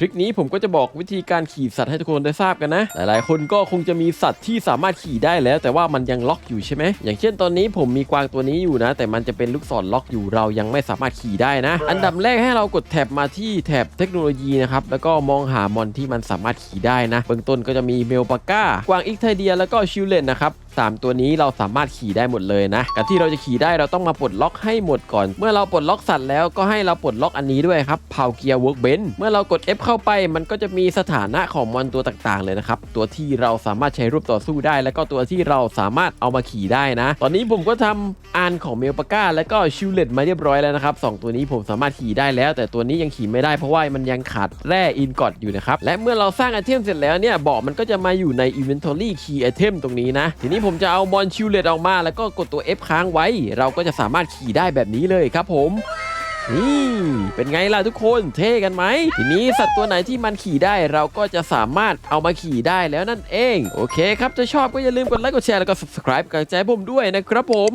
ทริคนี้ผมก็จะบอกวิธีการขี่สัตว์ให้ทุกคนได้ทราบกันนะ หลายๆ คนก็คงจะมีสัตว์ที่สามารถขี่ได้แล้ว แต่ว่ามันยังล็อกอยู่ใช่ไหม อย่างเช่นตอนนี้ผมมีกวางตัวนี้อยู่นะ แต่มันจะเป็นลูกศรล็อกอยู่เรายังไม่สามารถขี่ได้นะ อันดับแรกให้เรากดแท็บมาที่แท็บเทคโนโลยีนะครับ แล้วก็มองหามอนที่มันสามารถขี่ได้นะ เบื้องต้นก็จะมีเมลปาก้ากวางอิกไทเดีย แล้วก็ชิลเลนนะครับสามตัวนี้เราสามารถขี่ได้หมดเลยนะการที่เราจะขี่ได้เราต้องมาปลดล็อกให้หมดก่อน เมื่อเราปลดล็อกสัตว์แล้วก็ให้เราปลดล็อกอันนี้ด้วยครับพาเกียร์เวิร์กเบนเมื่อเรากด F เข้าไปมันก็จะมีสถานะของมอนตัวต่างๆ เลยนะครับ ตัวที่เราสามารถใช้รูปต่อสู้ได้ แล้วก็ตัวที่เราสามารถเอามาขี่ได้นะ ตอนนี้ผมก็ทำอานของเมลปาก้า แล้วก็ชิลเลตมาเรียบร้อยแล้วนะครับสองตัวนี้ผมสามารถขี่ได้แล้ว แต่ตัวนี้ยังขี่ไม่ได้เพราะว่ามันยังขาดแร่อินกอดอยู่นะครับและเมื่อเราสร้างไอเทมเสร็จแล้วเนี่ยเบาะมันก็จะมาอยู่ใน Inventory Key Item ตรงนี้นะ ทีนี้ผมจะเอามอนชิลเลตออกมา แล้วก็กดตัว F ค้างไว้ เราก็จะสามารถขี่ได้แบบนี้เลยครับผม นี่เป็นไงล่ะทุกคนเท่กันไหม ทีนี้สัตว์ตัวไหนที่มันขี่ได้เราก็จะสามารถเอามาขี่ได้แล้วนั่นเอง โอเคครับจะชอบก็อย่าลืมกดไลค์กดแชร์แล้วก็ subscribe กับใจผมด้วยนะครับผม